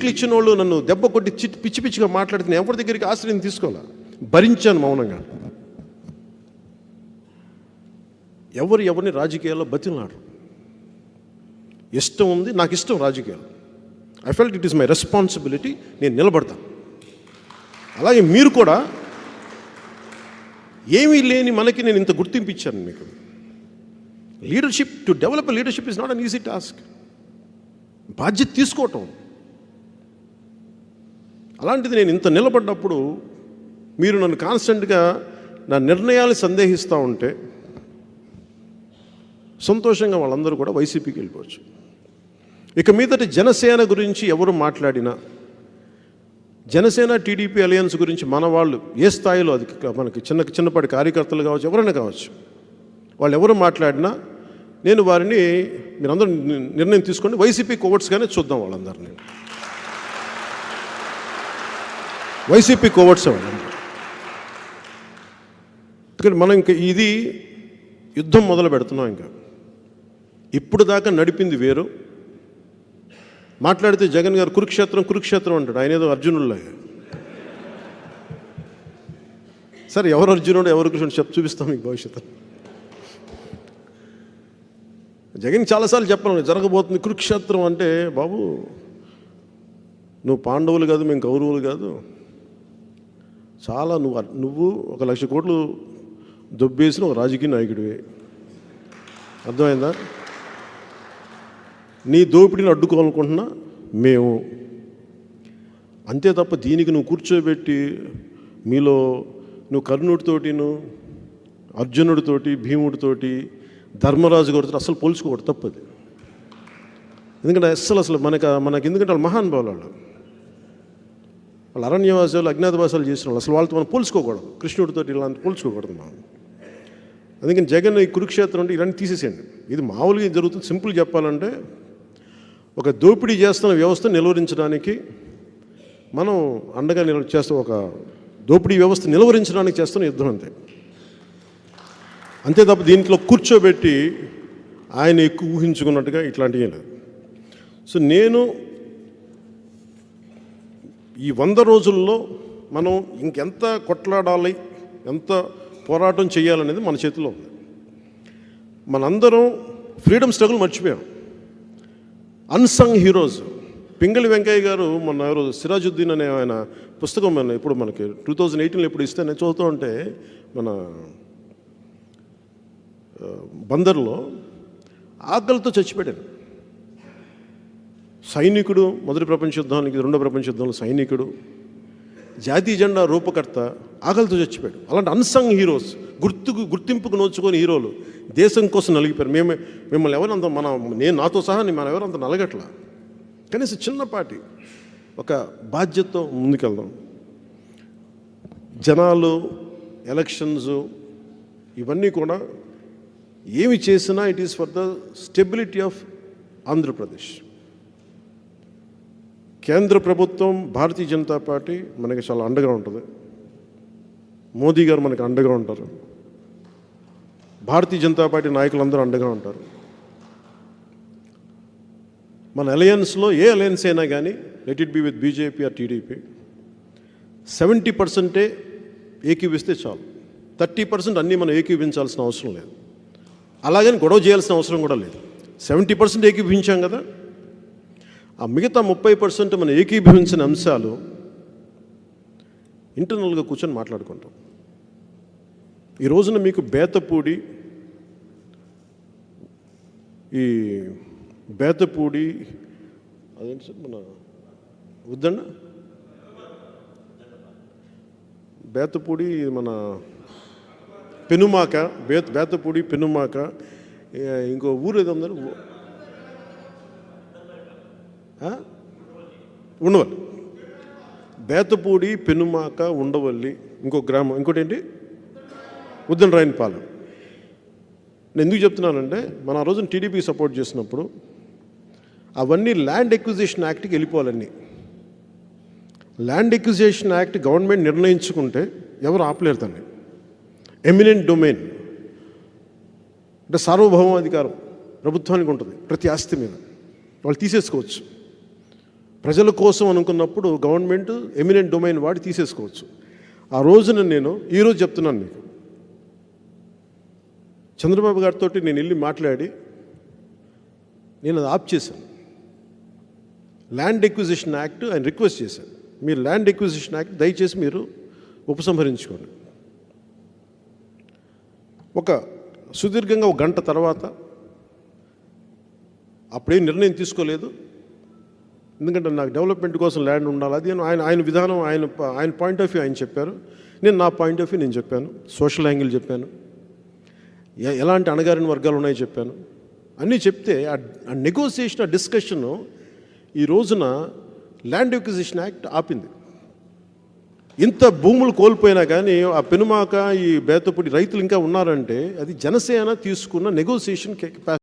స్పీచ్లు ఇచ్చిన వాళ్ళు నన్ను దెబ్బ కొట్టి చిట్ పిచ్చి పిచ్చిగా మాట్లాడితే ఎవరి దగ్గరికి ఆశ్రయం తీసుకోవాలా? భరించాను మౌనంగా. ఎవరు ఎవరిని రాజకీయాల్లో బతిలాడు ఇష్టం ఉంది నాకు ఇష్టం రాజకీయాలు. I felt it is my responsibility నేను నిలబడతాను. అలాగే మీరు కూడా ఏమీ లేని మనకి నేను ఇంత గుర్తింపు ఇచ్చాను మీకు. Leadership to develop leadership is not an easy task బాధ్యత తీసుకోవటం. అలాంటిది నేను ఇంత నిలబడ్డప్పుడు మీరు నన్ను కాన్స్టెంట్గా నా నిర్ణయాలు సందేహిస్తూ ఉంటే సంతోషంగా వాళ్ళందరూ కూడా వైసీపీకి వెళ్ళిపోవచ్చు. ఇక మీదటి జనసేన గురించి ఎవరు మాట్లాడినా జనసేన టీడీపీ అలయన్స్ గురించి మన వాళ్ళు ఏ స్థాయిలో అది మనకి చిన్న చిన్నపాటి కార్యకర్తలు కావచ్చు ఎవరైనా కావచ్చు వాళ్ళు ఎవరు మాట్లాడినా నేను వారిని మీరందరూ నిర్ణయం తీసుకోండి వైసీపీ కోవర్ట్స్గానే చూద్దాం వాళ్ళందరినీ. వైసీపీ కోవర్ట్స్ ఎందుకంటే మనం ఇంకా ఇది యుద్ధం మొదలు పెడుతున్నాం ఇంకా. ఇప్పుడు దాకా నడిపింది వేరు. మాట్లాడితే జగన్ గారు కురుక్షేత్రం కురుక్షేత్రం అంటాడు. ఆయన ఏదో అర్జునుడిలాగా సరే ఎవరు అర్జునుడు ఎవరు కృష్ణుడు చెప్పు చూపిస్తాం మీకు భవిష్యత్తు జగన్ చాలాసార్లు చెప్పాను జరగబోతుంది కురుక్షేత్రం అంటే బాబు నువ్వు పాండవులు కాదు మేము కౌరవులు కాదు. చాలా నువ్వు నువ్వు ఒక లక్ష కోట్లు దొబ్బేసిన ఒక రాజకీయ నాయకుడివి. అర్థమైందా? నీ దోపిడీని అడ్డుకోవాలనుకుంటున్నా మేము. అంతే తప్ప దీనికి నువ్వు కూర్చోబెట్టి మీలో నువ్వు కర్ణుడితోటి నువ్వు అర్జునుడితోటి భీముడితోటి ధర్మరాజు గారితో అసలు పోల్చుకోకూడదు తప్పది. ఎందుకంటే అస్సలు అసలు మనకు మనకి ఎందుకంటే వాళ్ళు మహానుభావులు వాళ్ళు. వాళ్ళు అరణ్యవాసాలు అజ్ఞాతవాసాలు చేసిన వాళ్ళు. అసలు వాళ్ళతో మనం పోల్చుకోకూడదు. కృష్ణుడితో ఇలాంటి పోల్చుకోకూడదు మనం. అందుకని జగన్ ఈ కురుక్షేత్రం అంటే ఇలాంటి తీసేసేయండి. ఇది మామూలుగా జరుగుతుంది. సింపుల్ చెప్పాలంటే ఒక దోపిడీ చేస్తున్న వ్యవస్థ నిలువరించడానికి మనం అండగా నిల చేస్తాం ఒక దోపిడీ వ్యవస్థ నిలువరించడానికి చేస్తున్న యుద్ధం అంతే. అంతే తప్ప దీంట్లో కూర్చోబెట్టి ఆయన ఎక్కువ ఊహించుకున్నట్టుగా ఇట్లాంటివి లేదు. సో నేను ఈ వంద రోజుల్లో మనం ఇంకెంత కొట్లాడాలి ఎంత పోరాటం చేయాలనేది మన చేతిలో ఉంది. మనందరం ఫ్రీడమ్ స్ట్రగుల్ మర్చిపోయాం. అన్సంగ్ హీరోస్ పింగళి వెంకయ్య గారు మొన్న ఎవరు సిరాజుద్దీన్ అనే ఆయన పుస్తకం మన ఇప్పుడు మనకి టూ థౌజండ్ ఎయిటీన్లో ఇప్పుడు ఇస్తే నేను చదువుతూ ఉంటే మన బందర్లో ఆకలితో చచ్చిపోయాడు. సైనికుడు మొదటి ప్రపంచ యుద్ధానికి రెండో ప్రపంచ యుద్ధంలో సైనికుడు జాతీయ జెండా రూపకర్త ఆకలితో చచ్చిపోయాడు. అలాంటి అన్సంగ్ హీరోస్ గుర్తుకు గుర్తింపుకు నోచుకొని హీరోలు దేశం కోసం నలిగిపోయారు. మేము మిమ్మల్ని ఎవరంత మన నేను నాతో సహా మన ఎవరంత నలగట్లా? కనీసం చిన్నపాటి ఒక బాధ్యతతో ముందుకెళ్దాం. జనాలు ఎలక్షన్స్ ఇవన్నీ కూడా ఏమి చేసినా it is for the stability of Andhra Pradesh కేంద్ర ప్రభుత్వం భారతీయ జనతా పార్టీ మనకి చాలా అండగా ఉంటుంది. మోదీ గారు మనకి అండగా ఉంటారు. భారతీయ జనతా పార్టీ నాయకులందరూ అండగా ఉంటారు. మన అలయన్స్లో ఏ అలయన్స్ అయినా కానీ let it be with BJP or TDP seventy పర్సెంటే ఏకీవిస్తే చాలు. థర్టీ పర్సెంట్ అన్నీ మనం ఏకీవించాల్సిన అవసరం లేదు. అలాగని గొడవ చేయాల్సిన అవసరం కూడా లేదు. సెవెంటీ పర్సెంట్ ఏకీపించాం కదా ఆ మిగతా ముప్పై పర్సెంట్ మనం ఏకీభవించిన అంశాలు ఇంటర్నల్గా కూర్చొని మాట్లాడుకుంటాం. ఈ రోజున మీకు బేతపూడి ఈ బేతపూడి అదేంటి సార్ మన వద్దండి బేతపూడి మన పెనుమాక బేత బేతపూడి పెనుమాక ఇంకో ఊరు ఏదో ఉందని ఉండవల్లి. బేతపూడి పెనుమాక ఉండవల్లి ఇంకో గ్రామం ఇంకోటి ఏంటి ఉద్దనరాయనపాలెం. నేను ఎందుకు చెప్తున్నానంటే మన ఆ రోజున టీడీపీ సపోర్ట్ చేసినప్పుడు అవన్నీ ల్యాండ్ ఎక్విజిషన్ యాక్ట్కి వెళ్ళిపోవాలన్నీ. ల్యాండ్ ఎక్విజిషన్ యాక్ట్ గవర్నమెంట్ నిర్ణయించుకుంటే ఎవరు ఆపలేరు దాన్ని ఎమినెంట్ డొమైన్. అంటే సార్వభౌమాధికారం ప్రభుత్వానికి ఉంటుంది ప్రతి ఆస్తి మీద. వాళ్ళు తీసేసుకోవచ్చు. ప్రజల కోసం అనుకున్నప్పుడు గవర్నమెంట్ ఎమినెంట్ డొమైన్ వాడి తీసేసుకోవచ్చు. ఆ రోజున నేను ఈరోజు చెప్తున్నాను మీకు చంద్రబాబు గారితో నేను వెళ్ళి మాట్లాడి నేను అది ఆప్ చేశాను. ల్యాండ్ ఎక్విజిషన్ యాక్ట్ ఆయన రిక్వెస్ట్ చేశాను మీరు ల్యాండ్ ఎక్విజిషన్ యాక్ట్ దయచేసి మీరు ఉపసంహరించుకోండి. ఒక సుదీర్ఘంగా ఒక గంట తర్వాత అప్పుడేం నిర్ణయం తీసుకోలేదు. ఎందుకంటే నాకు డెవలప్మెంట్ కోసం ల్యాండ్ ఉండాలి. అది ఆయన ఆయన విధానం ఆయన ఆయన పాయింట్ ఆఫ్ వ్యూ ఆయన చెప్పారు. నేను నా పాయింట్ ఆఫ్ వ్యూ నేను చెప్పాను. సోషల్ యాంగిల్ చెప్పాను. ఎలాంటి అణగారిన వర్గాలు ఉన్నాయో చెప్పాను. అన్నీ చెప్తే ఆ నెగోసియేషన్ ఆ డిస్కషన్ ఈ రోజున ల్యాండ్ ఎక్విజిషన్ యాక్ట్ ఆపింది. ఇంత భూములు కోల్పోయినా కానీ ఆ పెనుమాక ఈ బేతపూడి రైతులు ఇంకా ఉన్నారంటే అది జనసేన తీసుకున్న నెగోసియేషన్ కెపాసిటీ